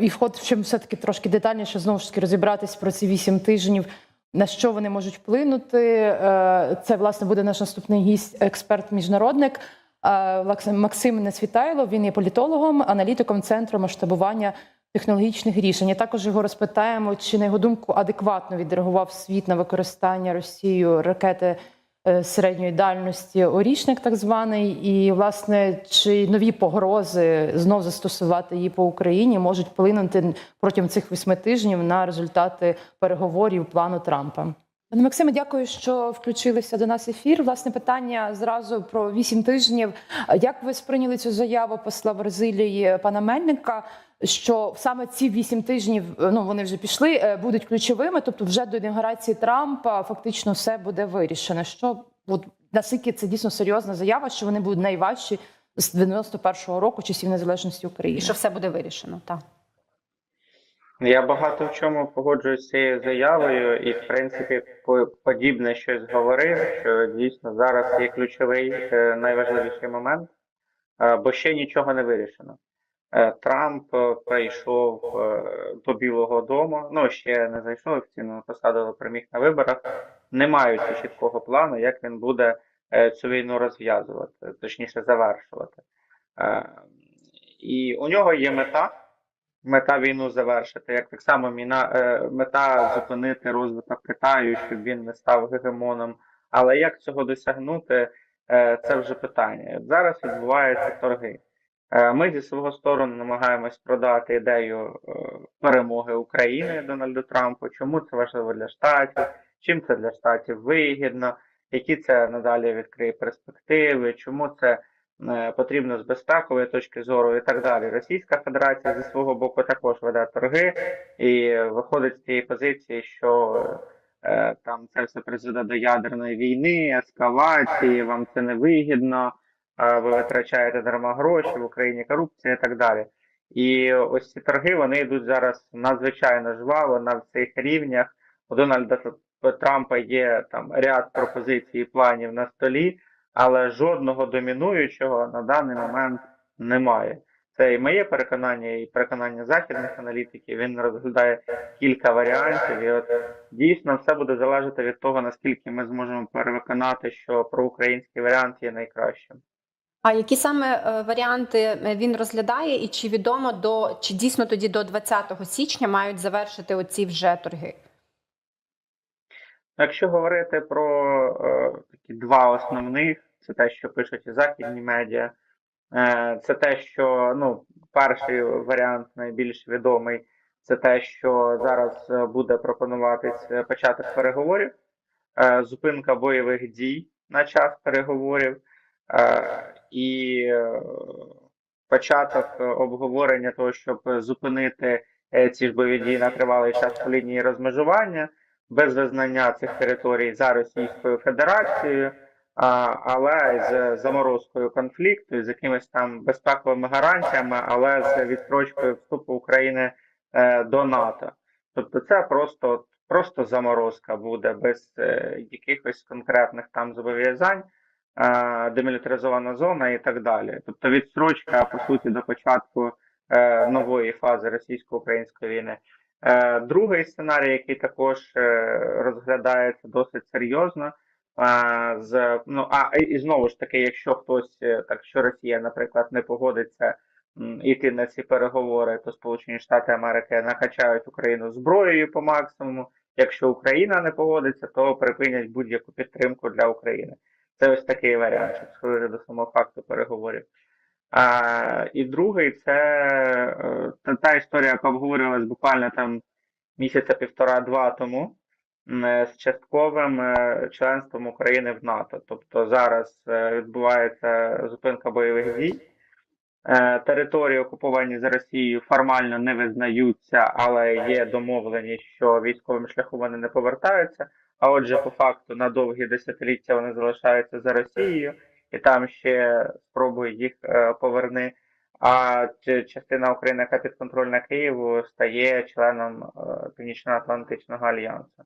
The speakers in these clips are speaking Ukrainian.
і хочемо все таки трошки детальніше знову ж таки розібратись про ці вісім тижнів. На що вони можуть вплинути? Е, Це власне буде наш наступний гість, експерт міжнародник е, Максим Несвітайло. Він є політологом, аналітиком центру масштабування технологічних рішень. Також його розпитаємо, чи на його думку адекватно відреагував світ на використання Росією ракети середньої дальності Орішник, так званий, і власне чи нові погрози знов застосувати її по Україні можуть вплинути протягом цих восьми тижнів на результати переговорів плану Трампа. Пане Максиме, дякую, що включилися до нас ефір. Власне питання зразу про вісім тижнів. Як ви сприйняли цю заяву посла Бразилії пана Мельника? Що саме ці вісім тижнів ну вони вже пішли, е, будуть ключовими, тобто вже до інаугурації Трампа фактично все буде вирішено. Що от наскільки це дійсно серйозна заява, що вони будуть найважчі з 91-го року часів незалежності України? І що все буде вирішено, так. Я багато в чому погоджуюсь з цією заявою, і в принципі подібне щось говорив, що дійсно зараз є ключовий е, найважливіший момент, е, бо ще нічого не вирішено. Е, Трамп прийшов до Білого Дому, ну ще не зайшов офіційно посаду, але переміг на виборах, не маючи чіткого плану, як він буде цю війну розв'язувати, точніше завершувати. І у нього є мета мета війну завершити, як так само міна, е, мета зупинити розвиток Китаю, щоб він не став гегемоном. Але як цього досягнути, е, це вже питання. Зараз відбуваються торги. Е, Ми зі свого сторону намагаємось продати ідею е, перемоги України Дональду Трампу. Чому це важливо для штатів? Чим це для штатів вигідно? Які це надалі відкриє перспективи? Чому це потрібно з безпекової точки зору і так далі. Російська Федерація зі свого боку також веде торги і виходить з цієї позиції, що е, там це все призведе до ядерної війни, ескалації, вам це не вигідно, е, ви витрачаєте дарма гроші в Україні корупція і так далі. І ось ці торги вони йдуть зараз надзвичайно жваво на всіх рівнях. У Дональда Трампа є там ряд пропозицій і планів на столі але жодного домінуючого на даний момент немає. Це і моє переконання, і переконання західних аналітиків. Він розглядає кілька варіантів, і от дійсно все буде залежати від того, наскільки ми зможемо перевиконати, що проукраїнський варіант є найкращим. А які саме е, варіанти е, він розглядає, і чи відомо до чи дійсно тоді до 20 січня мають завершити оці вже торги? Якщо говорити про е, такі два основних, це те, що пишуть і західні медіа, е, це те, що ну, перший варіант найбільш відомий, це те, що зараз е, буде пропонуватись е, початок переговорів, е, зупинка бойових дій на час переговорів е, і е, початок обговорення того, щоб зупинити ці ж бойові дії на тривалий час по лінії розмежування без визнання цих територій за Російською Федерацією, але з заморозкою конфлікту, з якимись там безпековими гарантіями, але з відстрочкою вступу України е, до НАТО. Тобто це просто, просто заморозка буде без е, якихось конкретних там зобов'язань, е, демілітаризована зона і так далі. Тобто відстрочка, по суті, до початку е, нової фази російсько-української війни. Е, Другий сценарій, який також е, розглядається досить серйозно, е, з ну а і- знову ж таки, якщо хтось, так що Росія, наприклад, не погодиться м, іти на ці переговори, то Сполучені Штати Америки накачають Україну зброєю по максимуму. Якщо Україна не погодиться, то припинять будь-яку підтримку для України. Це ось такий варіант, схилити до самого факту переговорів. А, і другий це е, та, та історія, яка обговорювалась буквально там місяця півтора-два тому е, з частковим е, членством України в НАТО. Тобто зараз відбувається зупинка бойових дій. Території, окуповані за Росією, формально не визнаються, але є домовленість, що військовим шляхом вони не повертаються. А отже, по факту на довгі десятиліття вони залишаються за Росією, і там ще спробують їх е, поверни. А частина України, яка підконтрольна Києву, стає членом е, Північно-Атлантичного альянсу.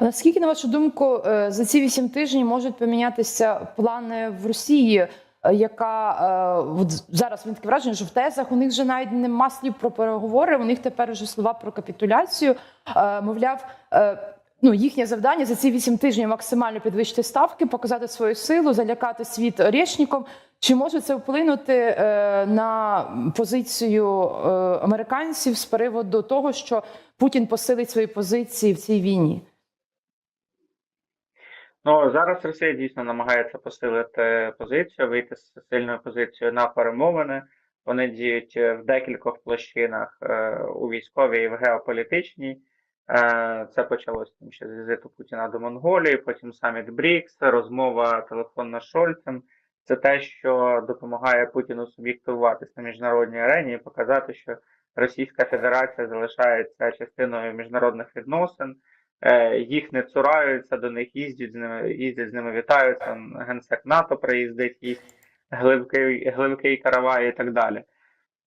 Наскільки, на вашу думку, е, за ці вісім тижнів можуть помінятися плани в Росії е, яка е, зараз він таке враження, що в тезах у них вже навіть нема слів про переговори. У них тепер вже слова про капітуляцію. Е, Мовляв, е, ну їхнє завдання за ці вісім тижнів максимально підвищити ставки, показати свою силу, залякати світ орєшником. Чи може це вплинути е, на позицію е, американців з приводу того, що Путін посилить свої позиції в цій війні? Ну зараз Росія дійсно намагається посилити позицію, вийти з сильною позицією на перемовини. Вони діють е, в декількох площинах у військовій і в геополітичній. Е, Це почалося ще з візиту Путіна до Монголії, потім саміт БРІКС, розмова телефонна з Шольцем. Це те, що допомагає Путіну суб'єктивуватись на міжнародній арені і показати, що Російська Федерація залишається частиною міжнародних відносин. Е, Їх не цураються, до них їздять з ними, їздять з ними, вітаються. Генсек НАТО приїздить, їсть гливкий, гливкий каравай і так далі.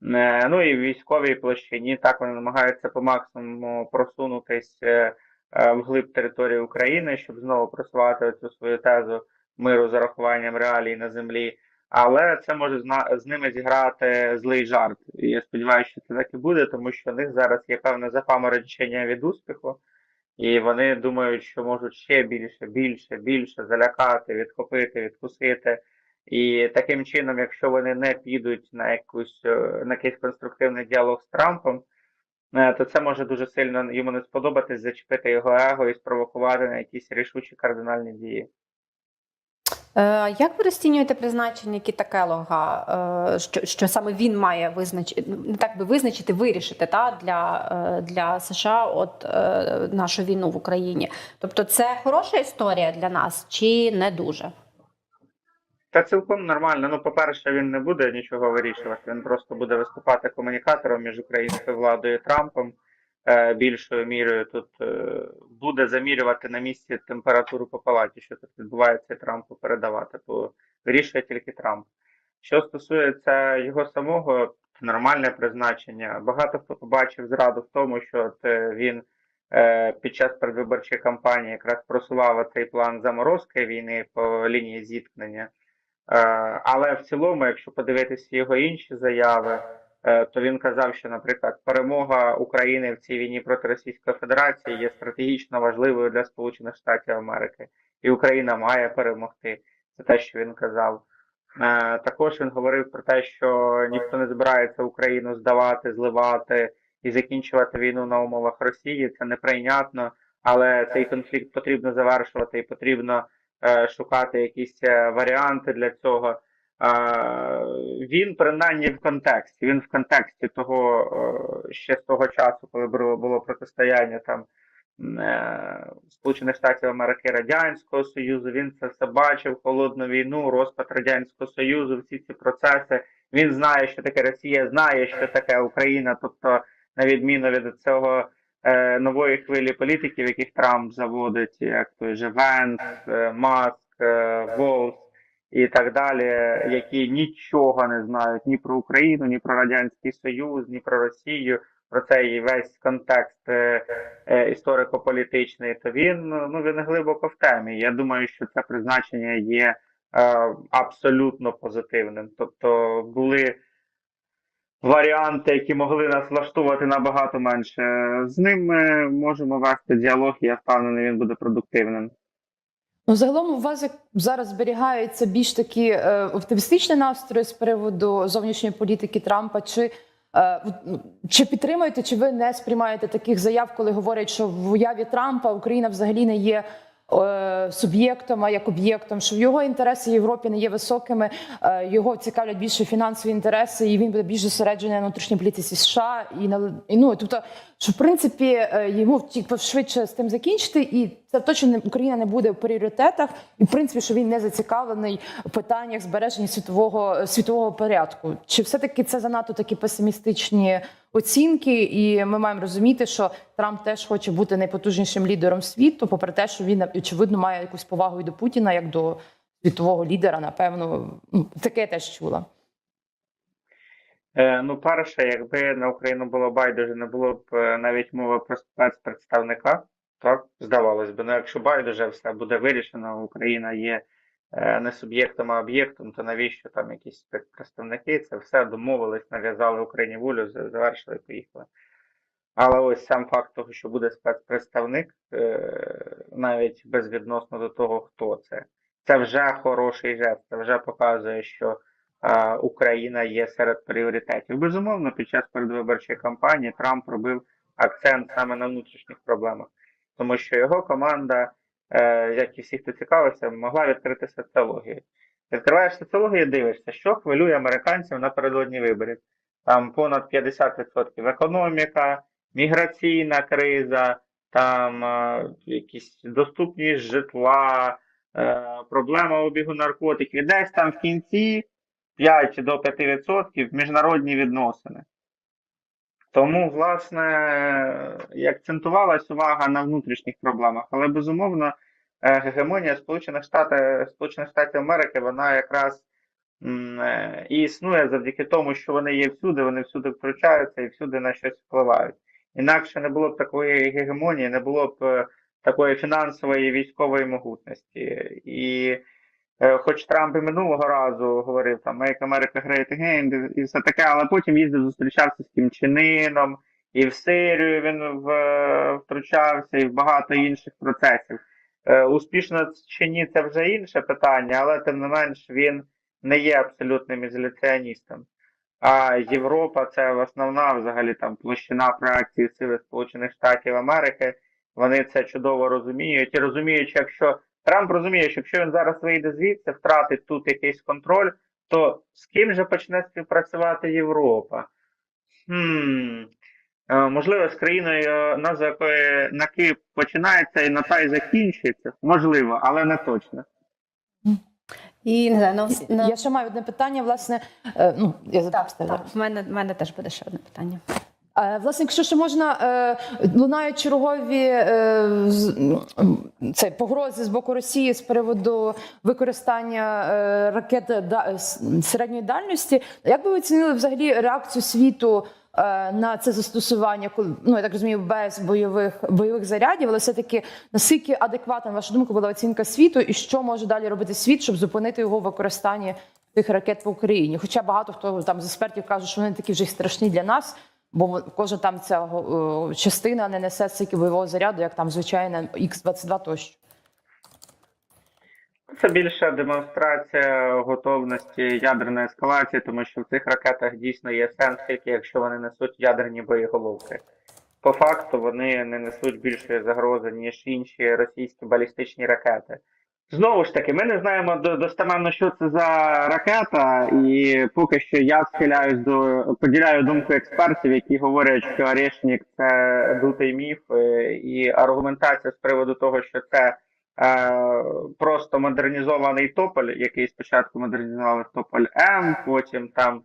Е, Ну і в військовій площині так вони намагаються по максимуму просунутись е, е, вглиб території України, щоб знову просувати цю свою тезу миру з урахуванням реалій на землі. Але це може з ними зіграти злий жарт. І я сподіваюся, що це так і буде, тому що в них зараз є певне запаморочення від успіху. І вони думають, що можуть ще більше, більше, більше залякати, відхопити, відкусити. І таким чином, якщо вони не підуть на якусь е, на якийсь конструктивний діалог з Трампом, е, то це може дуже сильно йому не сподобатись, зачепити його его і спровокувати на якісь рішучі кардинальні дії. Е, Як ви розцінюєте призначення Кіта Келога, е, що, що саме він має визначити, не так би визначити, вирішити та, для, для США от нашу війну в Україні? Тобто, це хороша історія для нас чи не дуже? Та цілком нормально. Ну, по-перше, він не буде нічого вирішувати. Він просто буде виступати комунікатором між українською владою і Трампом. Е, більшою мірою тут е, буде замірювати на місці температуру по палаті, що тут відбувається, Трампу передавати, бо вирішує тільки Трамп. Що стосується його самого, нормальне призначення. Багато хто побачив зраду в тому, що от, е, він під час передвиборчої кампанії якраз просував цей план заморозки війни по лінії зіткнення. Е, Але в цілому, якщо подивитися його інші заяви, е, то він казав, що, наприклад, перемога України в цій війні проти Російської Федерації є стратегічно важливою для Сполучених Штатів Америки, і Україна має перемогти. Це те, що він казав. Е, Також він говорив про те, що ніхто не збирається Україну здавати, зливати і закінчувати війну на умовах Росії. Це неприйнятно, але цей конфлікт потрібно завершувати і потрібно шукати якісь е, варіанти для цього. Е, він принаймні в контексті. Він в контексті того е, ще з того часу, коли було, протистояння там е, Сполучених Штатів Америки Радянського Союзу. Він це все бачив, холодну війну, розпад Радянського Союзу, всі ці процеси. Він знає, що таке Росія, знає, що таке Україна. Тобто, на відміну від цього е, нової хвилі політиків, яких Трамп заводить, як той же Венс, е, Маск, е, Волс і так далі, які нічого не знають ні про Україну, ні про Радянський Союз, ні про Росію, про цей весь контекст е, е, історико-політичний, то він ну він глибоко в темі. Я думаю, що це призначення є е, абсолютно позитивним. Тобто були варіанти, які могли нас влаштувати набагато менше. З ним ми можемо вести діалог, і я впевнений, він буде продуктивним. Ну, загалом у вас зараз зберігаються більш такі е, оптимістичні настрої з приводу зовнішньої політики Трампа. Чи, е, ну, чи підтримуєте, чи ви не сприймаєте таких заяв, коли говорять, що в уяві Трампа Україна взагалі не є суб'єктом, а як об'єктом, що в його інтереси в Європі не є високими, е, його цікавлять більше фінансові інтереси, і він буде більш зосереджений на внутрішній політиці США і на і, ну тобто, що в принципі е, йому тільки швидше з тим закінчити, і це точно не Україна не буде в пріоритетах, і в принципі, що він не зацікавлений в питаннях збереження світового світового порядку. Чи все таки це занадто такі песимістичні оцінки? І ми маємо розуміти, що Трамп теж хоче бути найпотужнішим лідером світу, попри те, що він очевидно має якусь повагу і до Путіна, як до світового лідера. Напевно, ну таке теж чула. Е, ну, перше, якби на Україну було байдуже, не було б е, навіть мови про спецпредставника, так здавалось би. Ну, якщо байдуже все буде вирішено, Україна є не суб'єктом, а об'єктом, то навіщо там якісь спецпредставники? Це все домовились, нав'язали Україні волю, завершили, поїхали. Але ось сам факт того, що буде спецпредставник, е, навіть безвідносно до того, хто це, це вже хороший жест, це вже показує, що е, Україна є серед пріоритетів. Безумовно, під час передвиборчої кампанії Трамп робив акцент саме на внутрішніх проблемах, тому що його команда, е, як і всі, хто цікавився, могла відкрити соціологію. Відкриваєш соціологію, дивишся, що хвилює американців напередодні виборів. Там понад 50% економіка, міграційна криза, там е, якісь доступність житла, е, проблема обігу наркотиків. Десь там в кінці 5 до 5% міжнародні відносини. Тому, власне, і акцентувалась увага на внутрішніх проблемах, але безумовно е, гегемонія Сполучених Штатів, Сполучених Штатів Америки, вона якраз е, і існує завдяки тому, що вони є всюди, вони всюди втручаються і всюди на щось впливають. Інакше не було б такої гегемонії, не було б е, такої фінансової і військової могутності. І хоч Трамп і минулого разу говорив там Make America Great Again і все таке, але потім їздив, зустрічався з Кім Чен Іном, і в Сирію він в, втручався, і в багато інших процесів. Е, Успішно чи ні, це вже інше питання, але тим не менш він не є абсолютним ізоляціоністом. А Європа це основна взагалі там площина проекції сили Сполучених Штатів Америки. Вони це чудово розуміють і розуміють, якщо Трамп розуміє, що якщо він зараз вийде звідси, втратить тут якийсь контроль, то з ким же почне співпрацювати Європа? Хм. Е, Можливо, з країною, е, назва якої на Київ починається і на та й закінчується. Можливо, але не точно. І не знаю, ну, ну, Я ще маю одне питання, власне. е, Ну, я так, запитаю. так, в мене, в мене теж буде ще одне питання. Е, Власне, якщо ще можна, е, лунають чергові е, це погрози з боку Росії з приводу використання ракет середньої дальності. Як би ви оцінили взагалі реакцію світу на це застосування? Ну я так розумію, без бойових бойових зарядів, але все таки наскільки адекватна на вашу думку була оцінка світу, і що може далі робити світ, щоб зупинити його використання тих ракет в Україні? Хоча багато хто там з експертів кажуть, що вони такі вже страшні для нас. Бо кожна там ця частина не несе стільки бойового заряду, як там звичайна Х-22 тощо. Це більше демонстрація готовності ядерної ескалації, тому що в цих ракетах дійсно є сенс, тільки якщо вони несуть ядерні боєголовки. По факту вони не несуть більшої загрози, ніж інші російські балістичні ракети. Знову ж таки, ми не знаємо до- достеменно, що це за ракета, і поки що я схиляюсь до поділяю думку експертів, які говорять, що Орешник це дутий міф, е, і аргументація з приводу того, що це е, просто модернізований тополь, який спочатку модернізували тополь М, потім там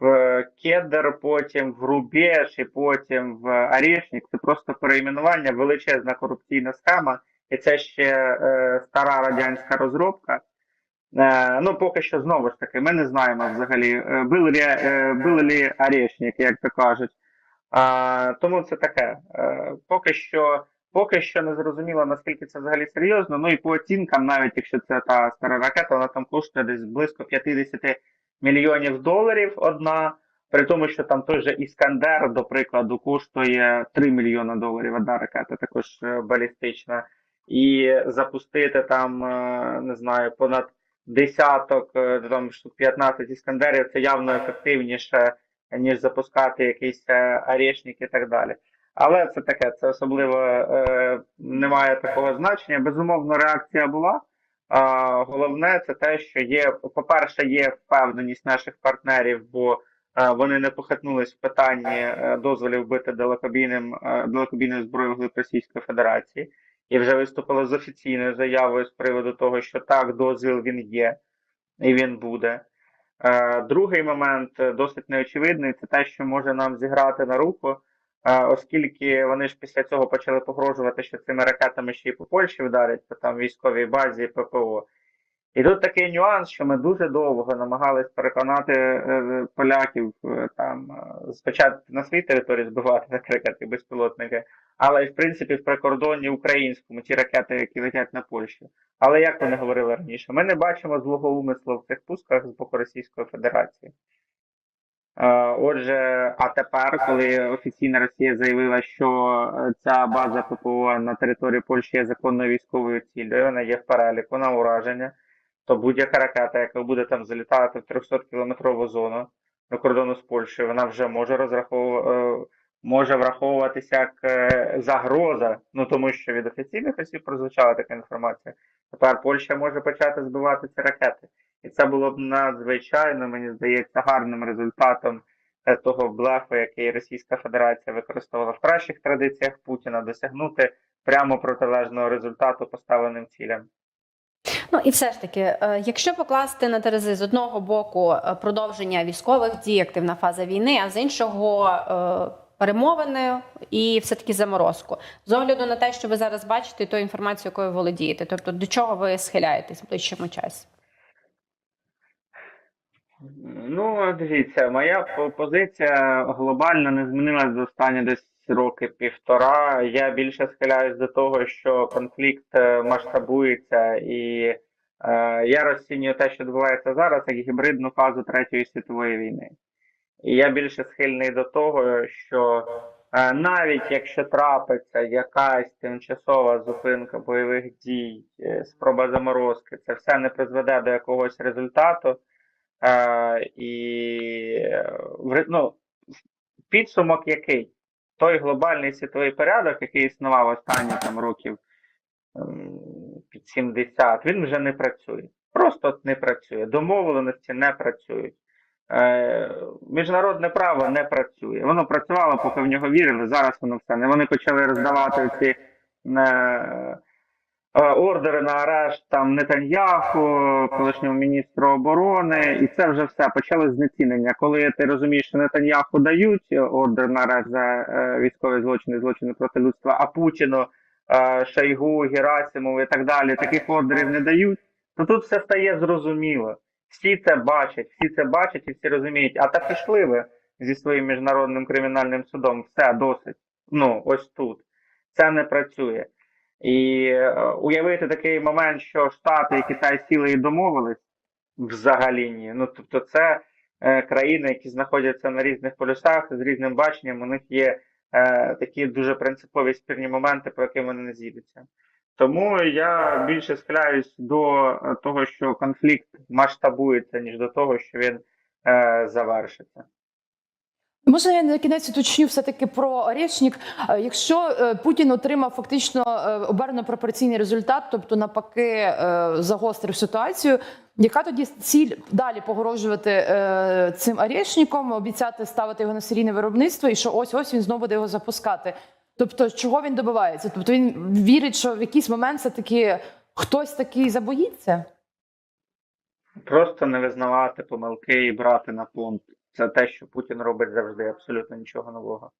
в Кедр, потім в Рубеж і потім в Орешник. Це просто перейменування, величезна корупційна схема, і це ще е, стара радянська розробка. Е, ну, поки що знову ж таки, ми не знаємо взагалі, е, були ли, е, як то кажуть. А, тому це таке. Е, поки що, поки що не зрозуміло, наскільки це взагалі серйозно. Ну і по оцінкам, навіть якщо це та стара ракета, вона там коштує десь близько 50 мільйонів доларів одна. При тому, що там той же Іскандер, до прикладу, коштує 3 мільйони доларів одна ракета, також е, балістична. І запустити там, е, не знаю, понад десяток, е, там штук 15 іскандерів, це явно ефективніше, ніж запускати якийсь е, і так далі. Але це таке, це особливо е, не має такого значення. Безумовно, реакція була. А, головне, це те, що є, по-перше, є впевненість наших партнерів, бо вони не похитнулись в питанні дозволів бити далекобійним далекобійною зброєю Російської Федерації, і вже виступили з офіційною заявою з приводу того, що так, дозвіл він є і він буде. Е, Другий момент е, досить неочевидний, це те, що може нам зіграти на руку, е, оскільки вони ж після цього почали погрожувати, що цими ракетами ще й по Польщі вдарять, по там військовій базі ППО. І тут такий нюанс, що ми дуже довго намагались переконати поляків там спочатку на своїй території збивати ракети безпілотники, але й в принципі в прикордонні українському ті ракети, які летять на Польщу. Але як вони говорили раніше, ми не бачимо злого умислу в цих пусках з боку Російської Федерації. Е, Отже, а тепер, коли офіційна Росія заявила, що е, ця база ППО на території Польщі є законною військовою цілею, вона є в переліку на ураження, то будь-яка ракета, яка буде там залітати в 300 кілометрову зону до кордону з Польщею, вона вже може розраховувати. Може враховуватися як е, загроза, ну тому що від офіційних осіб прозвучала така інформація. Тепер Польща може почати збивати ці ракети. І це було б надзвичайно, мені здається, гарним результатом е, того блефу, який Російська Федерація використовувала в кращих традиціях Путіна, досягнути прямо протилежного результату поставленим цілям. Ну і все ж таки, е, якщо покласти на терези з одного боку продовження військових дій, активна фаза війни, а з іншого перемовини і все таки заморозку, з огляду на те, що ви зараз бачите, ту інформацію, якою володієте, тобто до чого ви схиляєтесь в ближчому часі? Ну, дивіться, моя позиція глобально не змінилась за останні десь роки півтора. Я більше схиляюсь до того, що конфлікт е, масштабується, і е, я розцінюю те, що відбувається зараз, як гібридну фазу Третьої світової війни. І я більше схильний до того, що е, навіть якщо трапиться якась тимчасова зупинка бойових дій, е, спроба заморозки, це все не призведе до якогось результату. Е, і ну, підсумок який? Той глобальний світовий порядок, який існував останні там років ем, під 70, він вже не працює. Просто не працює. Домовленості не працюють. Е, міжнародне право не працює. Воно працювало, поки в нього вірили. Зараз воно все не. Вони почали роздавати ці е, е, ордери на арешт там Нетаньяху, колишнього міністру оборони, і це вже все почали знецінення. Коли ти розумієш, що Нетаньяху дають ордер на арешт за військові злочини, злочини проти людства, а Путіну, е, Шойгу, Герасимову і так далі таких ордерів не дають, то тут все стає зрозуміло. Всі це бачать, всі це бачать і всі розуміють. А так пішли ви зі своїм міжнародним кримінальним судом. Все досить. Ну, ось тут. Це не працює. І е, уявити такий момент, що Штати і Китай сіли і домовились, взагалі ні. Ну тобто, це е, країни, які знаходяться на різних полюсах з різним баченням. У них є е, такі дуже принципові спірні моменти, про які вони не зійдуться. Тому я більше схиляюсь до е, того, що конфлікт масштабується, ніж до того, що він е, завершиться. Можна я на кінець уточню все-таки про Орешник. Е, Якщо е, Путін отримав фактично обернено пропорційний результат, тобто навпаки е, загострив ситуацію, яка тоді ціль далі погрожувати цим Орешником, обіцяти ставити його на серійне виробництво, і що ось ось він знову буде його запускати. Тобто, чого він добивається? Тобто він вірить, що в якийсь момент все таки хтось такий забоїться? Просто не визнавати помилки і брати на пункт. Це те, що Путін робить завжди, абсолютно нічого нового.